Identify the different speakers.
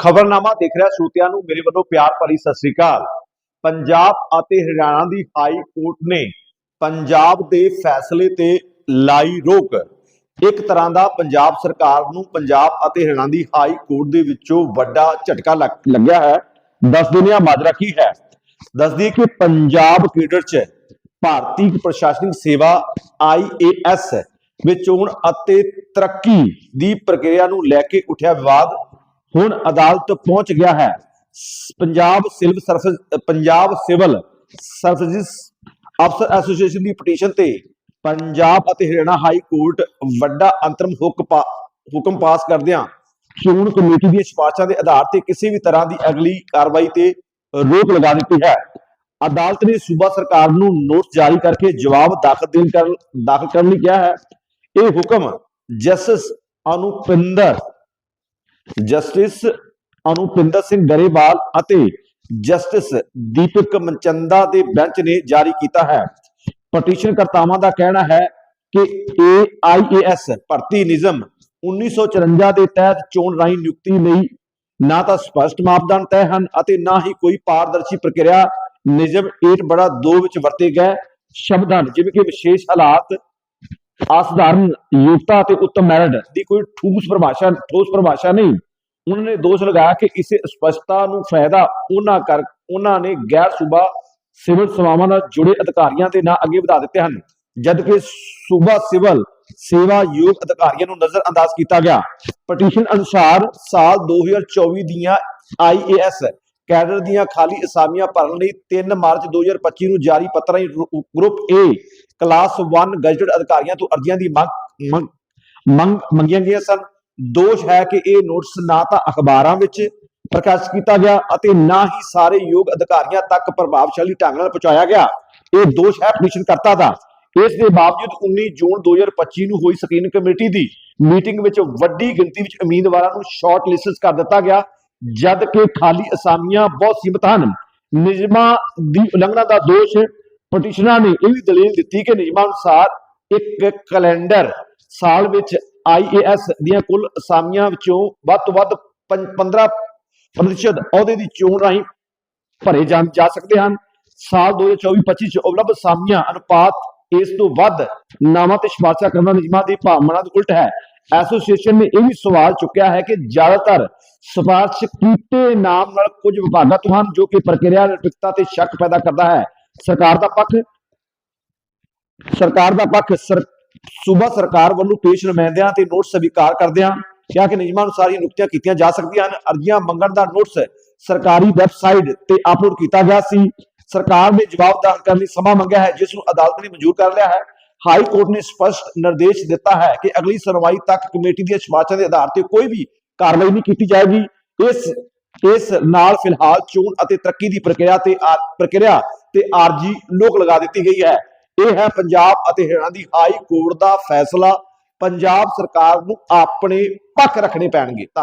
Speaker 1: ਖਬਰਨਾਮਾ ਦੇਖ ਰਿਹਾ ਸਰੋਤਿਆਂ ਨੂੰ, ਮੇਰੇ ਵੱਲੋਂ ਪਿਆਰ ਭਰੀ ਸਤਿ ਸ੍ਰੀ ਅਕਾਲ। ਪੰਜਾਬ ਅਤੇ ਹਰਿਆਣਾ ਦੀ ਹਾਈ ਕੋਰਟ ਨੇ ਪੰਜਾਬ ਦੇ ਫੈਸਲੇ ਤੇ ਲਾਈ ਰੋਕ। ਇੱਕ ਤਰ੍ਹਾਂ ਦਾ ਪੰਜਾਬ ਸਰਕਾਰ ਨੂੰ ਪੰਜਾਬ ਅਤੇ ਹਰਿਆਣਾ ਦੀ ਹਾਈ ਕੋਰਟ ਦੇ ਵਿੱਚੋਂ ਵੱਡਾ ਝਟਕਾ ਲੱਗ- ਲੱਗਿਆ ਹੈ। ਦੱਸ ਦਿੰਦੇ ਹਾਂ ਮਾਜਰਾ ਕੀ ਹੈ। ਦੱਸ ਦਈਏ ਕਿ ਪੰਜਾਬ ਕੇਡਰ ਚ ਭਾਰਤੀ ਪ੍ਰਸ਼ਾਸਨਿਕ ਸੇਵਾ ਆਈਏਐਸ ਵਿੱਚ ਚੋਣ ਅਤੇ ਤਰੱਕੀ ਦੀ ਪ੍ਰਕਿਰਿਆ ਨੂੰ ਲੈ ਕੇ ਉੱਠਿਆ ਵਿਵਾਦ। ਹੁਣ ਅਦਾਲਤ ਪਹੁੰਚ ਗਿਆ ਹੈ। Punjab civil service, Punjab civil services ਅਫਸਰ ਐਸੋਸੀਏਸ਼ਨ ਦੀ ਪਟੀਸ਼ਨ ਤੇ ਪੰਜਾਬ ਅਤੇ ਹਰਿਆਣਾ ਹਾਈ ਕੋਰਟ ਵੱਡਾ ਅੰਤਰਮ ਹੁਕਮ ਪਾਸ ਕਰਦਿਆਂ ਚੋਣ ਕਮੇਟੀ ਦੀਆਂ ਸਿਫਾਰਸ਼ਾਂ ਦੇ ਆਧਾਰ ਤੇ ਕਿਸੇ ਵੀ ਤਰ੍ਹਾਂ ਦੀ ਅਗਲੀ ਕਾਰਵਾਈ ਤੇ ਰੋਕ ਲਗਾ ਦਿੱਤੀ ਹੈ। ਅਦਾਲਤ ਨੇ ਸੂਬਾ ਸਰਕਾਰ ਨੂੰ ਨੋਟਿਸ ਜਾਰੀ ਕਰਕੇ ਜਵਾਬ ਦਾਖਲ ਦੇਣ ਕਰਨ, ਦਾਖਲ ਕਰਨ ਲਈ ਕਿਹਾ ਹੈ। ਇਹ ਹੁਕਮ ਜਸਟਿਸ ਅਨੁਪਿੰਦਰ ਜਸਟਿਸ ਅਨੁਪਿੰਦਰ ਸਿੰਘ ਗਰੇਵਾਲ ਅਤੇ ਜਸਟਿਸ ਦੀਪਕ ਮਨਚੰਦਾ ਦੇ ਬੈਂਚ ਨੇ ਜਾਰੀ ਕੀਤਾ ਹੈ। ਪਟੀਸ਼ਨ ਕਰਤਾਵਾਂ ਦਾ ਕਹਿਣਾ ਹੈ ਕਿ AIAS ਭਰਤੀ ਨਿਯਮ 1954 ਦੇ ਤਹਿਤ ਚੋਣ ਰਾਹੀਂ ਨਿਯੁਕਤੀ ਲਈ ਨਾ ਤਾਂ ਸਪਸ਼ਟ ਮਾਪਦੰਡ ਤੈਅ ਹਨ ਅਤੇ ਨਾ ਹੀ ਕੋਈ ਪਾਰਦਰਸ਼ੀ ਪ੍ਰਕਿਰਿਆ ਨਿਯਮ 8 ਬੜਾ 2 ਵਿੱਚ ਵਰਤੇ ਗਏ ਸ਼ਬਦ ਹਨ ਜਿਵੇਂ ਕਿ ਵਿਸ਼ੇਸ਼ ਹਾਲਾਤ ਅਸਾਧਾਰਨ ਯੋਗਤਾ ਅਤੇ ਉੱਤਮ ਮੈਰਿਟ ਦੀ ਕੋਈ ਠੋਸ ਪਰਿਭਾਸ਼ਾ ਠੋਸ ਪਰਿਭਾਸ਼ਾ ਨਹੀਂ। ਉਹਨਾਂ ਨੇ ਦੋਸ਼ ਲਗਾਇਆ ਕਿ ਇਸੇ ਸਪਸ਼ਟਤਾ ਨੂੰ ਫਾਇਦਾ ਉਹਨਾਂ ਕਰ, ਉਹਨਾਂ ਨੇ ਗੈਰ ਸੂਬਾ ਸਿਵਲ ਸੇਵਾਵਾਂ ਨਾਲ ਜੁੜੇ ਅਧਿਕਾਰੀਆਂ ਦੇ ਨਾਂ ਅੱਗੇ ਵਧਾ ਦਿੱਤੇ ਹਨ। ਜਦਕਿ ਸੂਬਾ ਸਿਵਲ ਸੇਵਾ ਯੋਗ ਅਧਿਕਾਰੀਆਂ ਨੂੰ ਨਜ਼ਰ ਅੰਦਾਜ਼ ਕੀਤਾ ਗਿਆ। ਪਟੀਸ਼ਨ ਅਨੁਸਾਰ ਸਾਲ 2024 ਦੀਆਂ ਆਈਏਐਸ ਕੈਡਰ ਦੀਆਂ ਖਾਲੀ ਅਸਾਮੀਆਂ ਭਰਨ ਲਈ 3 ਮਾਰਚ 2025 ਨੂੰ ਜਾਰੀ ਪੱਤਰ ਰਾਹੀਂ ਗਰੁੱਪ ਏ ਕਲਾਸ 1 ਗਜ਼ਟਡ ਅਧਿਕਾਰੀਆਂ ਤੋਂ ਅਰਜ਼ੀਆਂ ਦੀ ਮੰਗ ਮੰਗ ਮੰਗੀਆਂ ਗਈਆਂ ਸਨ। ਦੋਸ਼ ਹੈ ਕਿ ਇਹ ਨੋਟਿਸ ਨਾ ਤਾਂ ਅਖਬਾਰਾਂ ਵਿੱਚ ਪ੍ਰਕਾਸ਼ਿਤ ਕੀਤਾ ਗਿਆ ਅਤੇ ਨਾ ਹੀ ਸਾਰੇ ਯੋਗ ਅਧਿਕਾਰੀਆਂ ਤੱਕ ਪ੍ਰਭਾਵਸ਼ਾਲੀ ਢੰਗ ਨਾਲ ਪਹੁੰਚਾਇਆ ਗਿਆ। ਇਹ ਦੋਸ਼ ਹੈ ਪਟੀਸ਼ਨ ਕਰਤਾ ਦਾ। ਇਸ ਦੇ ਬਾਵਜੂਦ 19 ਜੂਨ 2025 ਨੂੰ ਹੋਈ ਸਕਰੀਨਿੰਗ ਕਮੇਟੀ ਦੀ ਮੀਟਿੰਗ ਵਿੱਚ ਵੱਡੀ ਗਿਣਤੀ ਵਿੱਚ ਉਮੀਦਵਾਰਾਂ ਨੂੰ ਸ਼ਾਰਟ ਲਿਸਟ ਕਰ ਦਿੱਤਾ ਗਿਆ, ਜਦ ਕਿ ਖਾਲੀ ਅਸਾਮੀਆਂ ਬਹੁਤ ਸੀਮਤ ਹਨ। ਨਿਯਮਾਂ ਦੀ ਉਲੰਘਣਾ ਦਾ ਦੋਸ਼ ਪਟੀਸ਼ਨਰਾਂ ਨੇ ਇਹ ਵੀ ਦਲੀਲ ਦਿੱਤੀ ਕਿ ਨਿਯਮਾਂ ਅਨੁਸਾਰ ਇੱਕ ਕੈਲੰਡਰ ਸਾਲ ਵਿੱਚ ਆਈਏਐਸ ਦੀਆਂ ਕੁੱਲ ਅਸਾਮੀਆਂ ਵਿੱਚੋਂ ਵੱਧ ਤੋਂ ਵੱਧ 15 ਪ੍ਰਤੀਸ਼ਤ ਅਹੁਦੇ ਦੀ ਚੋਣ ਰਾਹੀਂ ਭਰੇ ਜਾ ਜਾ ਸਕਦੇ ਹਨ। ਸਾਲ 2024-25 ਚ ਉਪਲਬਧ ਅਸਾਮੀਆਂ ਅਨੁਪਾਤ ਇਸ ਤੋਂ ਵੱਧ ਨਾਮਾਂ ਤੇ ਸਿਫਾਰਸ਼ਾਂ ਕਰਨਾ ਨਿਯਮਾਂ ਦੀ ਭਾਵਨਾ ਦੇ ਉਲਟ ਹੈ। ਐਸੋਸੀਏਸ਼ਨ ਨੇ ਇਹ ਵੀ ਸਵਾਲ ਚੁੱਕਿਆ ਹੈ ਕਿ ਜ਼ਿਆਦਾਤਰ ਸਿਫਾਰਸ਼ ਕੀਤੇ ਨਾਮ ਨਾਲ ਕੁਝ ਵਿਭਾਗਾਂ ਤੋਂ ਹਨ ਜੋ ਕਿ ਪ੍ਰਕਿਰਿਆ ਨਿਰਪੱਖਤਾ ਤੇ ਸ਼ੱਕ ਪੈਦਾ ਕਰਦਾ ਹੈ। ਸਰਕਾਰ ਦਾ ਪੱਖ। ਸਰਕਾਰ ਦਾ ਪੱਖ ਸੂਬਾ ਸਰਕਾਰ ਵੱਲੋਂ ਪੇਸ਼ ਨੁਮਾਇੰਦਿਆਂ ਤੇ ਨੋਟਿਸ ਸਵੀਕਾਰ ਕਰਦਿਆਂ ਕਿਹਾ ਕਿ ਨਿਯਮਾਂ ਅਨੁਸਾਰ ਹੀ ਨਿਯੁਕਤੀਆਂ ਕੀਤੀਆਂ ਜਾ ਸਕਦੀਆਂ ਹਨ। ਅਰਜ਼ੀਆਂ ਮੰਗਣ ਦਾ ਨੋਟਿਸ ਸਰਕਾਰੀ ਵੈਬਸਾਈਟ ਤੇ ਅਪਲੋਡ ਕੀਤਾ ਗਿਆ ਸੀ। ਸਰਕਾਰ ਨੇ ਜਵਾਬ ਦਾਖਲ ਕਰਨ ਲਈ ਸਮਾਂ ਮੰਗਿਆ ਹੈ, ਜਿਸ ਨੂੰ ਅਦਾਲਤ ਨੇ ਮਨਜ਼ੂਰ ਕਰ ਲਿਆ ਹੈ। ਹਾਈ ਕੋਰਟ ਨੇ ਸਪਸ਼ਟ ਨਿਰਦੇਸ਼ ਦਿੱਤਾ ਹੈ ਕਿ ਅਗਲੀ ਸੁਣਵਾਈ ਤੱਕ ਕਮੇਟੀ ਦੀਆਂ ਸਿਫਾਰਸ਼ਾਂ ਦੇ ਆਧਾਰ ਤੇ ਕੋਈ ਵੀ ਕਾਰਵਾਈ ਨਹੀਂ ਕੀਤੀ ਜਾਏਗੀ। ਇਸ ਇਸ ਨਾਲ ਫਿਲਹਾਲ ਚੋਣ ਅਤੇ ਤਰੱਕੀ ਦੀ ਪ੍ਰਕਿਰਿਆ ਤੇ ਪ੍ਰਕਿਰਿਆ ਤੇ ਆਰਜੀ ਲੋਕ ਲਗਾ ਦਿੱਤੀ ਗਈ ਹੈ। ਇਹ ਹੈ ਪੰਜਾਬ ਅਤੇ ਹਰਿਆਣਾ ਦੀ ਹਾਈ ਕੋਰਟ ਦਾ ਫੈਸਲਾ। ਪੰਜਾਬ ਸਰਕਾਰ ਨੂੰ ਆਪਣੇ ਪੱਖ ਰੱਖਣੇ ਪੈਣਗੇ। ਧੰਨਵਾਦ।